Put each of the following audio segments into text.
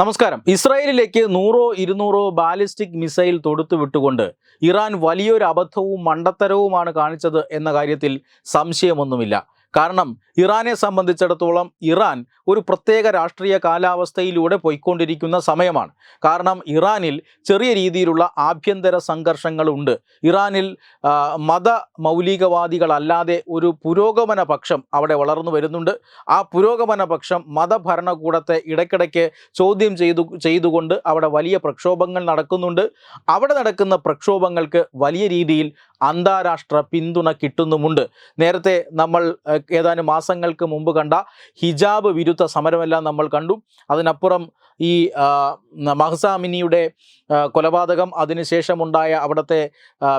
നമസ്കാരം. ഇസ്രായേലിലേക്ക് നൂറോ ഇരുന്നൂറോ ബാലിസ്റ്റിക് മിസൈൽ തൊടുത്തു വിട്ടുകൊണ്ട് ഇറാൻ വലിയൊരു അബദ്ധവും മണ്ടത്തരവുമാണ് കാണിച്ചത് എന്ന കാര്യത്തിൽ സംശയമൊന്നുമില്ല. കാരണം ഇറാനെ സംബന്ധിച്ചിടത്തോളം ഇറാൻ ഒരു പ്രത്യേക രാഷ്ട്രീയ കാലാവസ്ഥയിലൂടെ പോയിക്കൊണ്ടിരിക്കുന്ന സമയമാണ്. കാരണം ഇറാനിൽ ചെറിയ രീതിയിലുള്ള ആഭ്യന്തര സംഘർഷങ്ങളുണ്ട്. ഇറാനിൽ മത മൗലികവാദികളല്ലാതെ ഒരു പുരോഗമന പക്ഷം അവിടെ വളർന്നു വരുന്നുണ്ട്. ആ പുരോഗമന പക്ഷം മതഭരണകൂടത്തെ ഇടയ്ക്കിടയ്ക്ക് ചോദ്യം ചെയ്തു ചെയ്തുകൊണ്ട് അവിടെ വലിയ പ്രക്ഷോഭങ്ങൾ നടക്കുന്നുണ്ട്. അവിടെ നടക്കുന്ന പ്രക്ഷോഭങ്ങൾക്ക് വലിയ രീതിയിൽ അന്താരാഷ്ട്ര പിന്തുണ കിട്ടുന്നുമുണ്ട്. നേരത്തെ നമ്മൾ ഏതാനും മാസങ്ങൾക്ക് മുമ്പ് കണ്ട ഹിജാബ് വിരുദ്ധ സമരമെല്ലാം നമ്മൾ കണ്ടു. അതിനപ്പുറം ഈ മഹസാമിനിയുടെ കൊലപാതകം അതിനുശേഷമുണ്ടായ അവിടുത്തെ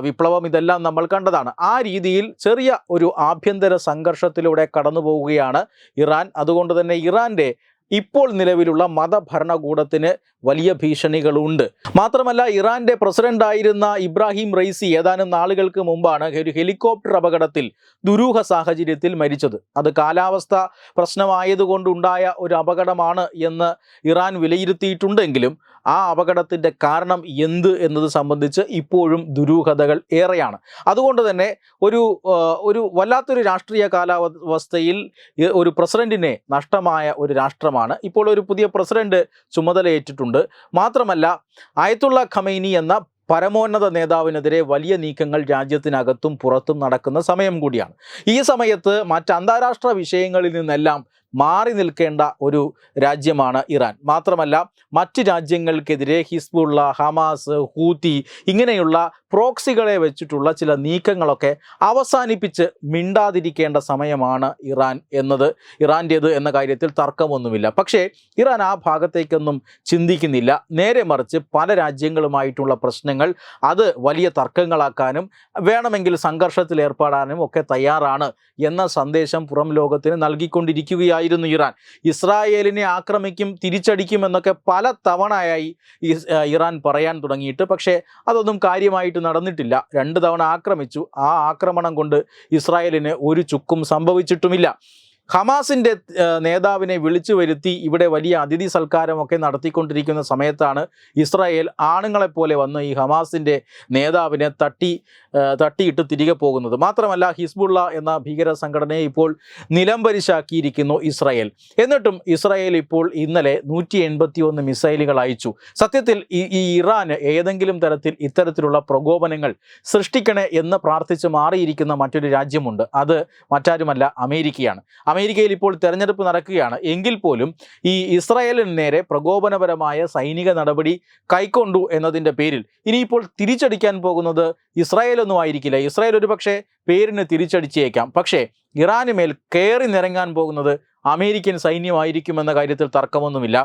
വിപ്ലവം ഇതെല്ലാം നമ്മൾ കണ്ടതാണ്. ആ രീതിയിൽ ചെറിയ ഒരു ആഭ്യന്തര സംഘർഷത്തിലൂടെ കടന്നു പോവുകയാണ് ഇറാൻ. അതുകൊണ്ട് തന്നെ ഇറാന്റെ ഇപ്പോൾ നിലവിലുള്ള മതഭരണകൂടത്തിന് വലിയ ഭീഷണികളുണ്ട്. മാത്രമല്ല ഇറാന്റെ പ്രസിഡന്റായിരുന്ന ഇബ്രാഹിം റൈസി ഏതാനും നാളുകൾക്ക് മുമ്പാണ് ഒരു ഹെലികോപ്റ്റർ അപകടത്തിൽ ദുരൂഹ സാഹചര്യത്തിൽ മരിച്ചത്. അത് കാലാവസ്ഥ പ്രശ്നമായതുകൊണ്ടുണ്ടായ ഒരു അപകടമാണ് എന്ന് ഇറാൻ വിലയിരുത്തിയിട്ടുണ്ടെങ്കിലും ആ അപകടത്തിന്റെ കാരണം എന്ത് എന്നത് സംബന്ധിച്ച് ഇപ്പോഴും ദുരൂഹതകൾ ഏറെയാണ്. അതുകൊണ്ട് തന്നെ ഒരു ഒരു വല്ലാത്തൊരു രാഷ്ട്രീയ കാലാവസ്ഥയിൽ ഒരു പ്രസിഡന്റിനെ നഷ്ടമായ ഒരു രാഷ്ട്രമാണ് ഇപ്പോൾ ഒരു പുതിയ പ്രസിഡന്റ് ചുമതലയേറ്റിട്ടുണ്ട്. മാത്രമല്ല ആയത്തുള്ള ഖമൈനി എന്ന പരമോന്നത നേതാവിനെതിരെ വലിയ നീക്കങ്ങൾ രാജ്യത്തിനകത്തും പുറത്തും നടക്കുന്ന സമയം കൂടിയാണ്. ഈ സമയത്ത് മറ്റ് അന്താരാഷ്ട്ര വിഷയങ്ങളിൽ നിന്നെല്ലാം മാറി നിൽക്കേണ്ട ഒരു രാജ്യമാണ് ഇറാൻ. മാത്രമല്ല മറ്റ് രാജ്യങ്ങൾക്കെതിരെ ഹിസ്ബുള്ള ഹമാസ് ഹൂത്തി ഇങ്ങനെയുള്ള പ്രോക്സികളെ വെച്ചിട്ടുള്ള ചില നീക്കങ്ങളൊക്കെ അവസാനിപ്പിച്ച് മിണ്ടാതിരിക്കേണ്ട സമയമാണ് ഇറാൻ എന്നത്. ഇറാന്റേത് എന്ന കാര്യത്തിൽ തർക്കമൊന്നുമില്ല. പക്ഷേ ഇറാൻ ആ ഭാഗത്തേക്കൊന്നും ചിന്തിക്കുന്നില്ല. നേരെ മറിച്ച് പല രാജ്യങ്ങളുമായിട്ടുള്ള പ്രശ്നങ്ങൾ അത് വലിയ തർക്കങ്ങളാക്കാനും വേണമെങ്കിൽ സംഘർഷത്തിൽ ഏർപ്പെടാനും ഒക്കെ തയ്യാറാണ് എന്ന സന്ദേശം പുറം ലോകത്തിന് നൽകിക്കൊണ്ടിരിക്കുകയായിരുന്നു ഇറാൻ. ഇസ്രായേലിനെ ആക്രമിക്കും തിരിച്ചടിക്കും എന്നൊക്കെ പല തവണയായി ഇറാൻ പറയാൻ തുടങ്ങിയിട്ട്. പക്ഷേ അതൊന്നും കാര്യമായിട്ട് നടന്നിട്ടില്ല. രണ്ട് തവണ ആക്രമിച്ചു. ആ ആക്രമണം കൊണ്ട് ഇസ്രായേലിന് ഒരു ചുക്കും സംഭവിച്ചിട്ടുമില്ല. ഹമാസിന്റെ നേതാവിനെ വിളിച്ചു വരുത്തി ഇവിടെ വലിയ അതിഥി സൽക്കാരമൊക്കെ നടത്തിക്കൊണ്ടിരിക്കുന്ന സമയത്താണ് ഇസ്രായേൽ ആണുങ്ങളെപ്പോലെ വന്ന് ഈ ഹമാസിന്റെ നേതാവിനെ തട്ടി തട്ടിയിട്ട് തിരികെ പോകുന്നത്. മാത്രമല്ല ഹിസ്ബുള്ള എന്ന ഭീകര സംഘടനയെ ഇപ്പോൾ നിലംപരിശാക്കിയിരിക്കുന്നു ഇസ്രായേൽ. എന്നിട്ടും ഇസ്രായേൽ ഇപ്പോൾ ഇന്നലെ നൂറ്റി എൺപത്തി ഒന്ന് മിസൈലുകൾ അയച്ചു. സത്യത്തിൽ ഈ ഇറാന് ഏതെങ്കിലും തരത്തിൽ ഇത്തരത്തിലുള്ള പ്രകോപനങ്ങൾ സൃഷ്ടിക്കണേ എന്ന് പ്രാർത്ഥിച്ച് മാറിയിരിക്കുന്ന മറ്റൊരു രാജ്യമുണ്ട്. അത് മറ്റാരുമല്ല അമേരിക്കയാണ്. അമേരിക്കയിൽ ഇപ്പോൾ തെരഞ്ഞെടുപ്പ് നടക്കുകയാണ്. എങ്കിൽ പോലും ഈ ഇസ്രായേലിന് നേരെ പ്രകോപനപരമായ സൈനിക നടപടി കൈക്കൊണ്ടു എന്നതിന്റെ പേരിൽ ഇനിയിപ്പോൾ തിരിച്ചടിക്കാൻ പോകുന്നത് ഇസ്രായേലൊന്നും ആയിരിക്കില്ല. ഇസ്രായേൽ ഒരു പക്ഷേ പേരിന് തിരിച്ചടിച്ചേക്കാം. പക്ഷേ ഇറാന് മേൽ കയറി നിറങ്ങാൻ പോകുന്നത് അമേരിക്കൻ സൈന്യമായിരിക്കുമെന്ന കാര്യത്തിൽ തർക്കമൊന്നുമില്ല.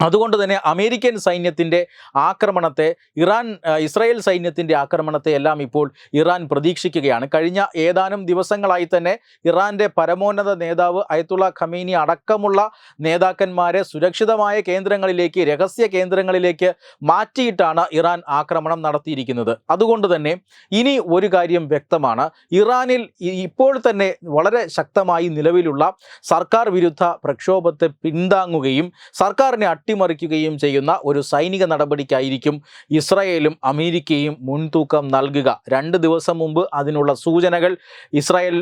അതുകൊണ്ട് തന്നെ അമേരിക്കൻ സൈന്യത്തിന്റെ ആക്രമണത്തെ ഇറാൻ ഇസ്രായേൽ സൈന്യത്തിന്റെ ആക്രമണത്തെ എല്ലാം ഇപ്പോൾ ഇറാൻ പ്രതീക്ഷിക്കുകയാണ്. കഴിഞ്ഞ ഏതാനും ദിവസങ്ങളായി തന്നെ ഇറാന്റെ പരമോന്നത നേതാവ് അയത്തുള്ള ഖമീനി അടക്കമുള്ള നേതാക്കന്മാരെ സുരക്ഷിതമായ കേന്ദ്രങ്ങളിലേക്ക് രഹസ്യ കേന്ദ്രങ്ങളിലേക്ക് മാറ്റിയിട്ടാണ് ഇറാൻ ആക്രമണം നടത്തിയിരിക്കുന്നത്. അതുകൊണ്ട് തന്നെ ഇനി ഒരു കാര്യം വ്യക്തമാണ്. ഇറാനിൽ ഇപ്പോൾ തന്നെ വളരെ ശക്തമായി നിലവിലുള്ള സർക്കാർ വിരുദ്ധ പ്രക്ഷോഭത്തെ പിന്താങ്ങുകയും സർക്കാരിനെ അട്ടിമറിക്കുകയും ചെയ്യുന്ന ഒരു സൈനിക നടപടിക്കായിരിക്കും ഇസ്രായേലും അമേരിക്കയും മുൻതൂക്കം നൽകുക. രണ്ട് ദിവസം മുമ്പ് അതിനുള്ള സൂചനകൾ ഇസ്രായേൽ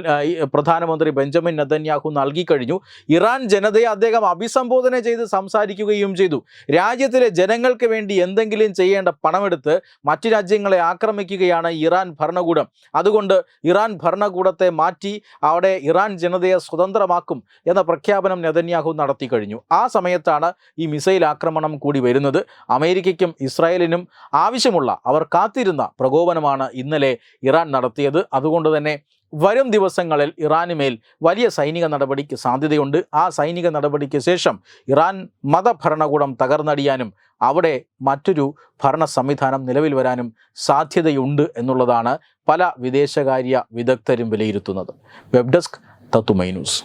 പ്രധാനമന്ത്രി ബെഞ്ചമിൻ നദന്യാഹു നൽകിക്കഴിഞ്ഞു. ഇറാൻ ജനതയെ അദ്ദേഹം അഭിസംബോധന ചെയ്ത് സംസാരിക്കുകയും ചെയ്തു. രാജ്യത്തിലെ ജനങ്ങൾക്ക് വേണ്ടി എന്തെങ്കിലും ചെയ്യേണ്ട പണമെടുത്ത് മറ്റു രാജ്യങ്ങളെ ആക്രമിക്കുകയാണ് ഇറാൻ ഭരണകൂടം. അതുകൊണ്ട് ഇറാൻ ഭരണകൂടത്തെ മാറ്റി അവിടെ ഇറാൻ ജനതയെ സ്വതന്ത്രമാക്കും എന്ന പ്രഖ്യാപനം നെതന്യാഹു നടത്തി കഴിഞ്ഞു ആ സമയത്താണ് ഈ മിസൈൽ ആക്രമണം കൂടി വരുന്നത് അമേരിക്കയ്ക്കും ഇസ്രായേലിനും ആവശ്യമുള്ള അവർ കാത്തിരുന്ന പ്രകോപനമാണ് ഇന്നലെ ഇറാൻ നടത്തിയത്. അതുകൊണ്ട് തന്നെ വരും ദിവസങ്ങളിൽ ഇറാന് മേൽ വലിയ സൈനിക നടപടിക്ക് സാധ്യതയുണ്ട്. ആ സൈനിക നടപടിക്ക് ശേഷം ഇറാൻ മതഭരണകൂടം തകർന്നടിയാനും അവിടെ മറ്റൊരു ഭരണ സംവിധാനം നിലവിൽ വരാനും സാധ്യതയുണ്ട് എന്നുള്ളതാണ് പല വിദേശകാര്യ വിദഗ്ധരും വിലയിരുത്തുന്നത്. Web desk by news.